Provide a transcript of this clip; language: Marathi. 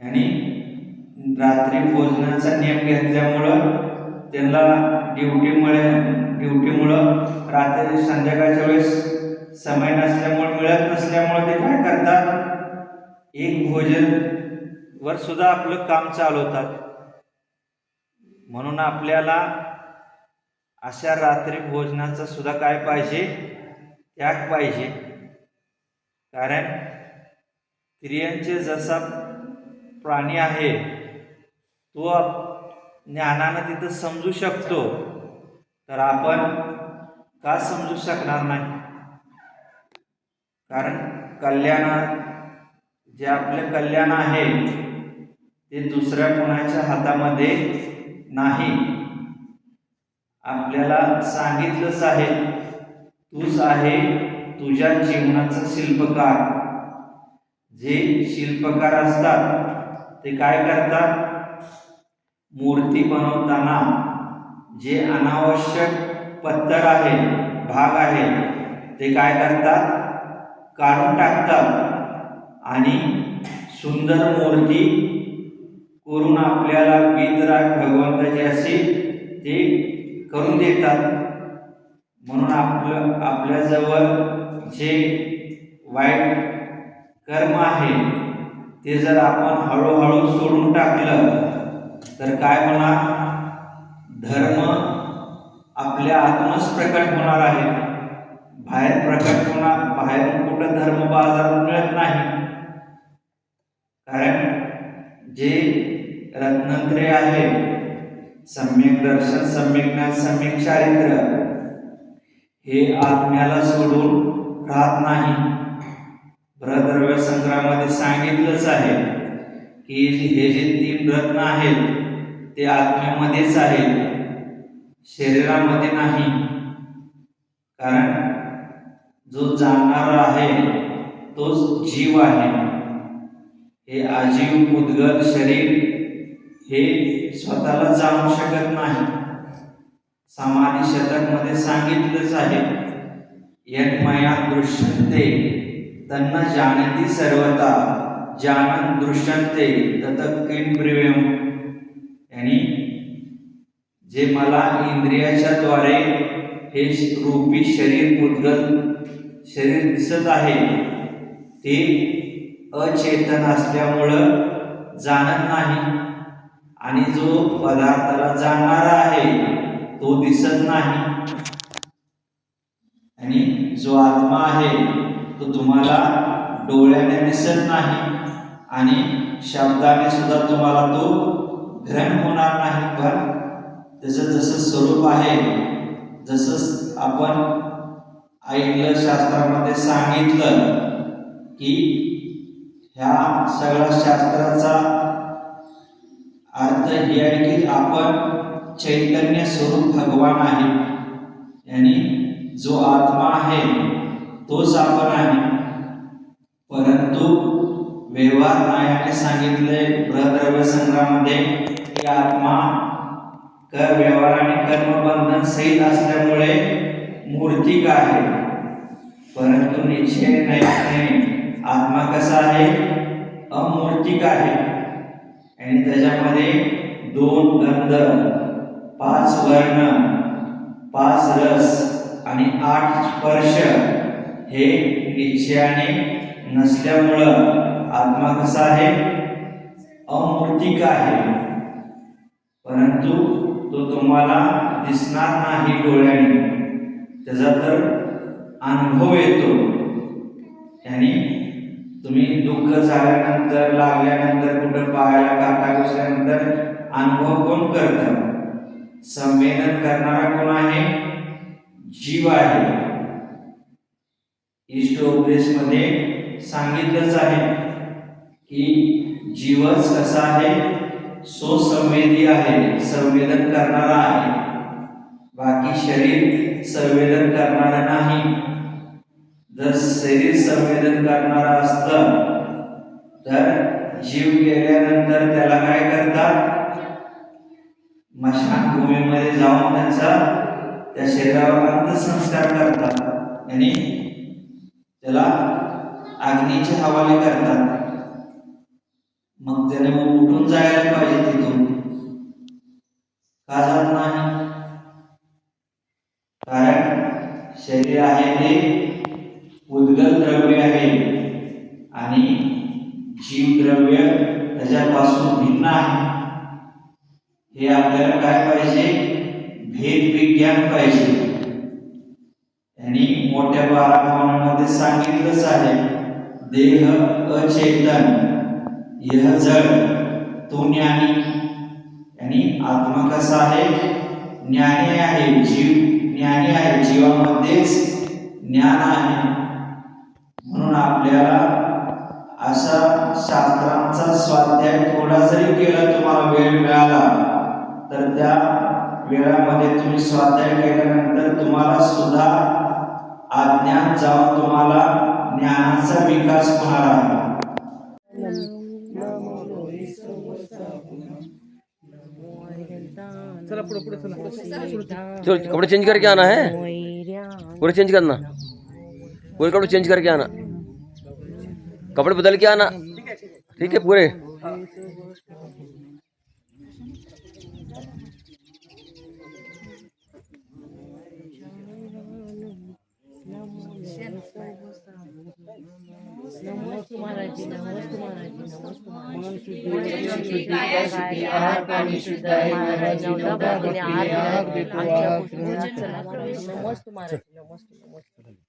आणि रात्री भोजनाचा नियम घेतल्यामुळं त्यांना ड्युटीमुळे ड्युटीमुळं रात्री संध्याकाळच्या वेळेस समय नसल्यामुळे मिळत नसल्यामुळे ते काय करतात? एक भोजन वर सुद्धा आपलं काम चालवतात. म्हणून आपल्याला अशा रात्री भोजनाचा सुद्धा काय पाहिजे? त्याग पाहिजे. कारण स्त्रियांचे जसा प्राणी आहे तो ज्ञानानं तिथं समजू शकतो. तर आपण का समजू शकणार नाही? कारण कल्याण जे आपले कल्याण आहे ते दुसऱ्या कोणाच्या हातामध्ये नाही. आपल्याला सांगितलंच आहे तूच आहे तुझ्या जीवनाचा शिल्पकार. जे शिल्पकार असतात ते काय करतात? मूर्ती बनवताना जे अनावश्यक पत्तर आहे भाग आहे ते काय करतात? काढून टाकतात. आणि सुंदर मूर्ती करून आपल्याला वितराग भगवंताची असे ते करून देतात. म्हणून आपलं आपल्याजवळ जे वाईट कर्म आहे ते जर आपण हळूहळू सोडून टाकलं तर काय होणार? धर्म आपल्या आतूनच प्रकट होणार आहे. बाहेर प्रकट होणार बाहेरून कुठं धर्म बाजारात मिळत नाही. कारण जे रत्नत्रे आहे सम्यक दर्शन सम्यक ज्ञान सम्यक चारित्र्य हे आत्म्याला सोडून राहत नाही. बृहद्रव्य संग्रहामध्ये सांगितलंच आहे की हे जे तीन रत्न आहेत ते आत्म्यामध्येच आहेत शरीरामध्ये नाही. कारण जो जाणणारा आहे तोच जीव आहे. हे आजीव उद्गल शरीर हे स्वतःला जाणू शकत नाही. समाधी शतकमध्ये सांगितलंच आहे यन्मया दृश्यते तन्न जाणती सर्वता जानन दृश्यंते तत किम ब्रिव्यम यांनी जे मला इंद्रियाच्या द्वारे हे रूपी शरीर उद्गत शरीर दिसत आहे ते अचेतन असल्यामुळं जाणत नाही. आणि जो पदार्थाला जाणणारा आहे तो दिसत नाही. आणि जो आत्मा आहे तो तुम्हाला डोळ्याने दिसत नाही आणि शब्दाने सुद्धा तुम्हाला तो ग्रहण होणार नाही. पण त्याचं जसं स्वरूप आहे जसं आपण ऐकलं शास्त्रामध्ये सांगितलं की ह्या सगळ्या शास्त्राचा अर्थ हे आहे की आपण चैतन्य स्वरूप भगवान आहे. आणि जो आत्मा आहे तोच आपण आहे. परंतु व्यवहार न्यायाने सांगितले बृहद्रव्य संग्रहामध्ये की आत्मा कर व्यवहार आणि कर्मबंधन सहित असल्यामुळे मूर्तिक आहे. परंतु निश्चय नाही आत्मा कसा आहे? अमूर्तिक आहे. आणि त्याच्यामध्ये दोन गंध पाच वर्ण पाच रस आणि आठ स्पर्श हे निश्चयाने नसल्यामुळं आत्मा कसा आहे? अमूर्तिक आहे. परंतु तो तुम्हाला दिसणार नाही डोळ्याने. त्याचा तर अनुभव येतो. आणि तुम्ही दुःख झाल्यानंतर लागल्यानंतर कुठं पाहायला काटा घुसल्यानंतर अनुभव कोण करतं? संवेदन करणारा कोण आहे? जीव आहे. इष्ट उपदेशमध्ये सांगितलंच आहे की जीवच कसा आहे सोसंवेदी आहे संवेदन करणारा आहे. बाकी शरीर संवेदन करणारा नाही. जर शरीर संवेदन करणारा असतं तर जीव गेल्यानंतर त्याला काय करतात? मशानभूमीमध्ये जाऊन त्यांचा त्या शरीरावर अंत्यसंस्कार करतात. आणि त्याला अग्नीचे हवाले करतात. मग त्याने उठून जायला पाहिजे तिथून. का जात नाही? कारण शरीर आहे ते उद्गल द्रव्य आहे आणि जीव द्रव्य त्याच्यापासून भिन्न आहे. हे आपल्याला काय पाहिजे? भेद विज्ञान पाहिजे. आणि मोठ्या बाळा सांगितलंच आहे देह अचेतन यह जड तो ज्ञानी आणि आत्मा कसा आहे? ज्ञानी आहे जीव ज्ञानी आहे जीवामध्येच ज्ञान आहे. म्हणून आपल्याला अशा शास्त्रांचा स्वाध्याय थोडा जरी केला तुम्हाला वेळ मिळाला तर त्या वेळामध्ये तुम्ही स्वाध्याय केल्यानंतर तुम्हाला सुद्धा अज्ञान जाऊन तुम्हाला ज्ञानाचा विकास होणार आहे. चला पुढे पुढे चलो. कपड़े चेंज करके आना है? पूरे चेंज करना. पूरे कपड़े चेंज करके आना. कपड़े बदल के आना. ठीक है पूरे नमस्ते महाराज नमस्ते नमस्ते